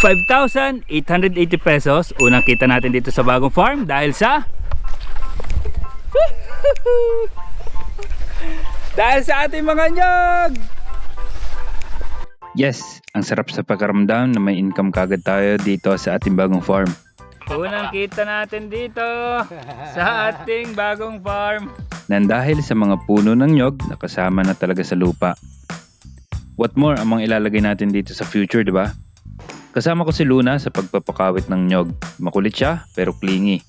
5,880 pesos. Unang kita natin dito sa bagong farm dahil sa... dahil sa ating mga nyog! Yes, ang sarap sa pakaramdam na may income kagad tayo dito sa ating bagong farm. Unang kita natin dito sa ating bagong farm. Nang dahil sa mga puno ng nyog na kasama na talaga sa lupa. What more ang mga ilalagay natin dito sa future, di ba? Kasama ko si Luna sa pagpapakawit ng nyog. Makulit siya pero clingy.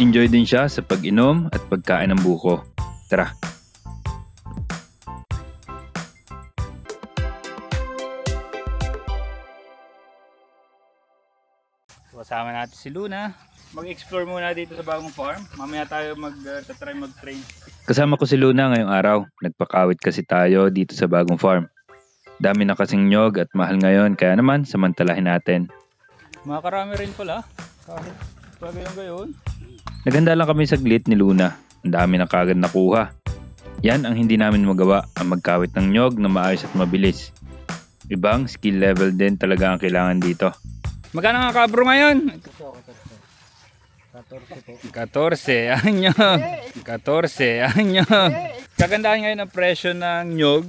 Enjoy din siya sa pag-inom at pagkain ng buko. Tara! Kasama natin si Luna. Mag-explore muna dito sa bagong farm. Mamaya tayo mag-try mag-train. Kasama ko si Luna ngayong araw. Nagpakawit kasi tayo dito sa bagong farm. Dami na kasing nyog at mahal ngayon kaya naman samantalahin natin. Makakarami rin pala. Kahit pag gayon. Naganda lang kami saglit ni Luna. Ang dami na kagad nakuha. Yan ang hindi namin magawa, ang magkawit ng nyog na maayos at mabilis. Ibang skill level din talaga ang kailangan dito. Magkano nga kabro ngayon? 14 anyo. 14 anyo. Kagandahan ngayon ang presyo ng nyog.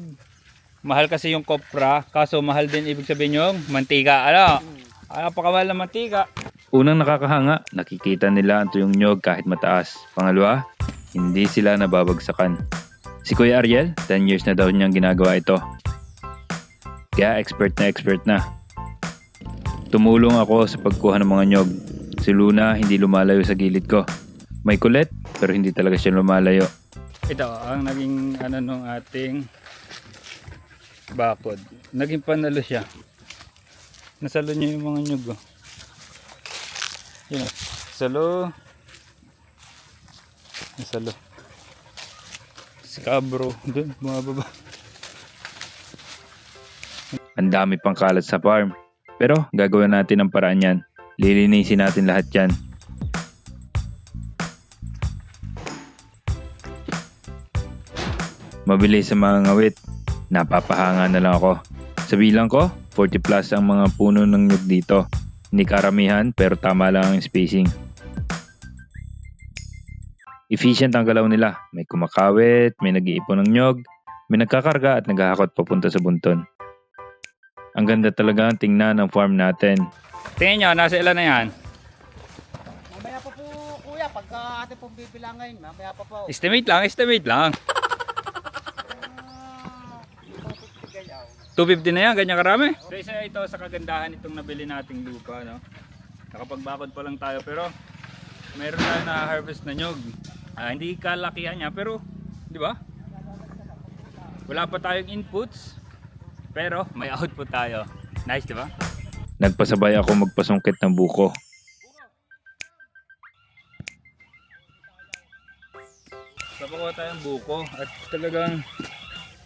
Mahal kasi yung kopra, kaso mahal din ibig sabihin yung mantika. Ano? Ano napakamahal ng mantika. Unang nakakahanga, nakikita nila ang tuyong nyog kahit mataas. Pangalawa, hindi sila nababagsakan. Si Kuya Ariel, 10 years na daw niyang ginagawa ito. Kaya expert na expert na. Tumulong ako sa pagkuha ng mga nyog. Si Luna hindi lumalayo sa gilid ko. May kulit, pero hindi talaga siya lumalayo. Ito ang naging ano nung ating bakod. Naging panalo siya. Nasalo niya yung mga nyug. Oh. Yun oh. Salo. Nasalo. Si Cabro. Doon, mga baba. Ang dami pang kalat sa farm. Pero gagawin natin ang paraan yan. Lilinisin natin lahat yan. Mabilis sa mga ngawit. Napapahanga na lang ako. Sa bilang ko, 40 plus ang mga puno ng nyug dito. Hindi karamihan pero tama lang ang spacing. Efficient ang galaw nila. May kumakawit, may nag-iipon ng nyog, may nagkakarga at naghahakot papunta sa bunton. Ang ganda talaga ang tingnan ng farm natin. Tingnan nyo, nasa ilan na yan? Mamaya pa po kuya, pagka ate pong bibilangin, mamaya pa po. Estimate lang, estimate lang. Ah, 250 gayaw. 250 na yan, ganyan karami. So isa ito sa kagandahan itong nabili nating lupa. No? Nakapagbakod pa lang tayo pero mayroon tayo na harvest na nyog. Ah, hindi kalakihan niya pero di ba? Wala pa tayong inputs pero may output tayo. Nice di ba? Nagpasabay ako magpasungkit ng buko. Napakuha tayong buko at talagang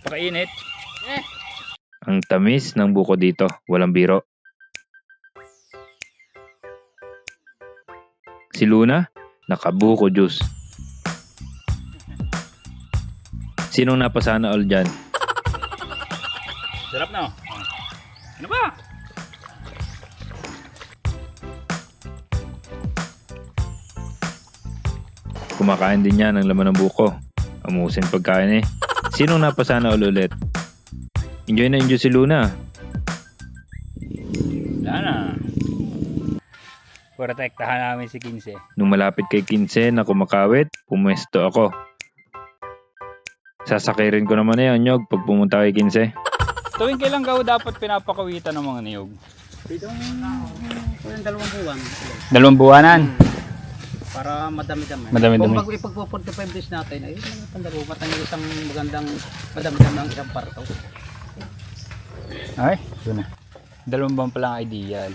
pakainit. Ang tamis ng buko dito, walang biro. Si Luna, nakabuko juice. Sinong napasana all dyan? Sarap na. Ano ba? Kumakain din niya ng laman ng buko. Amusin pagkain eh. Sinong napasana all ulit? Enjoy na enjoy si Luna. Wala na. Protektahan namin si 15. Nung malapit kay 15 na kumakawit, pumwesto ako. Sasakirin ko naman na yan, Nyog, pag pumunta kay 15. Tuwing kailang gaw dapat pinapakawitan ng mga niyog? Dito yung dalawang buwan. Dalawang buwanan. Para madami-dami. Madami-dami. Kung pag ipagpo 45 days natin, ay mga tandaro, matangin isang magandang madami-dami ang isang parto. Ay, yun na. Dalawang buwan pa lang ideal.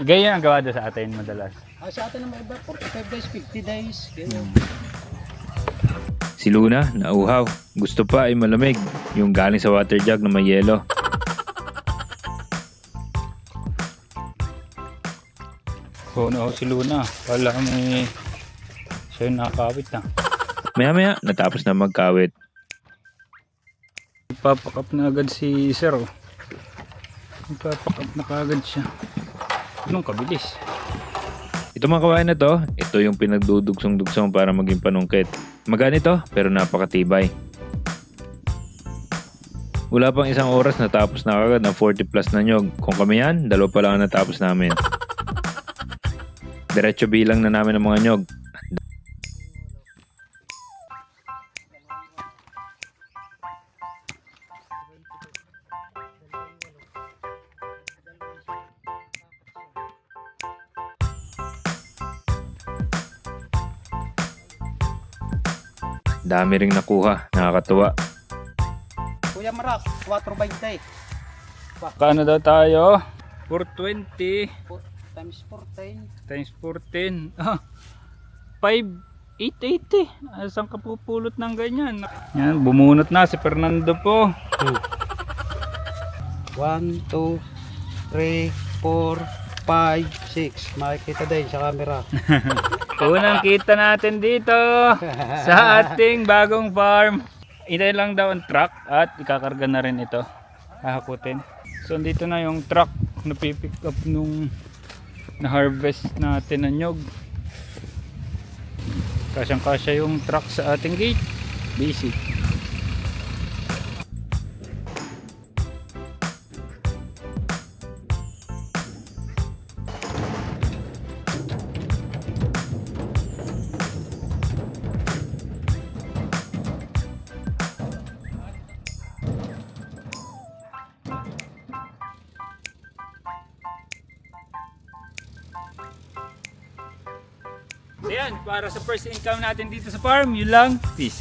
Ganyan ang gawa doon sa atin madalas. Ah, sa atin naman iba, 45 days, 50 days. Kaya, Si Luna, nauhaw. Gusto pa ay malamig. Yung galing sa water jug na may yelo. Oo na si Luna. Wala may... Siya yung nakakawit na. Maya maya, natapos na magkawit. Papakap na agad si Sir. oh. Nagpapack up na kagad siya. Anong kabilis? Ito mga kawain na to, ito yung pinagdudugsong-dugsong para maging panungkit. Magaan ito, pero napakatibay. Wala pang isang oras natapos na agad ng 40 plus na nyog. Kung kami yan, dalawa pa lang ang natapos namin. Diretso bilang na namin ang mga nyog. Dami ring nakuha, nakakatuwa. Kuya Marak, 420. Kano daw tayo? 420 Po- Times 14. times 14. Ah, 5,880. Ah, Saan ka pupulot ng ganyan? Yan, bumunot na si Fernando po. 1, 2, 3, 4, 5, 6. Makikita din sa camera. Unang kita natin dito sa ating bagong farm. Itay lang daw ang truck at ikakarga na rin ito. Hahakutin. So dito na yung truck na pipick up nung na-harvest natin na nyog. Kasyang kasya yung truck sa ating gate. Busy. So yan, para sa first income natin dito sa farm, yun lang. Peace.